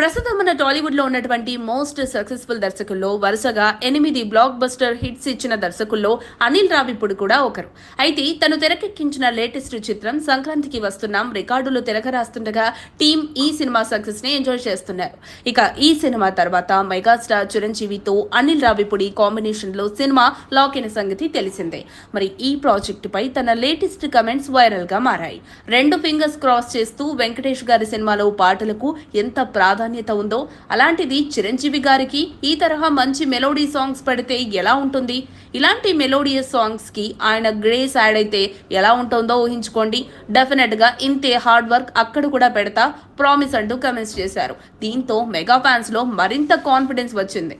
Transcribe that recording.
ప్రస్తుతం టాలీవుడ్లో ఉన్నటువంటి మోస్ట్ సక్సెస్ఫుల్ దర్శకుల్లో వరుసగా ఎనిమిది బ్లాక్ బస్టర్ హిట్స్ ఇచ్చిన దర్శకుల్లో అనిల్ రావిపూడి కూడా ఒకరు. అయితే తను తెరకెక్కించిన లేటెస్ట్ చిత్రం సంక్రాంతికి వస్తున్నాం రికార్డులు తిరగరాస్తుండగా టీం ఈ సినిమా సక్సెస్ని ఎంజాయ్ చేస్తున్నారు. ఇక ఈ సినిమా తర్వాత మెగాస్టార్ చిరంజీవితో అనిల్ రావిపుడి కాంబినేషన్లో సినిమా లాక్ అయిన సంగతి తెలిసిందే. మరి ఈ ప్రాజెక్టుపై తన లేటెస్ట్ కమెంట్స్ వైరల్గా మారాయి. రెండు ఫింగర్స్ క్రాస్ చేస్తూ వెంకటేష్ గారి సినిమాలో పాటలకు ఎంత ప్రాధాన్యత ఉందో అలాంటిది చిరంజీవి గారికి ఈ తరహా మంచి మెలోడీ సాంగ్స్ పెడితే ఎలా ఉంటుంది? ఇలాంటి మెలోడియస్ సాంగ్స్కి ఆయన గ్రేస్ యాడ్ అయితే ఎలా ఉంటుందో ఊహించుకోండి. డెఫినెట్గా ఇంతే హార్డ్ వర్క్ అక్కడ కూడా పెడతా ప్రామిస్ అంటూ కమెంట్స్ చేశారు. దీంతో మెగా ఫ్యాన్స్లో మరింత కాన్ఫిడెన్స్ వచ్చింది.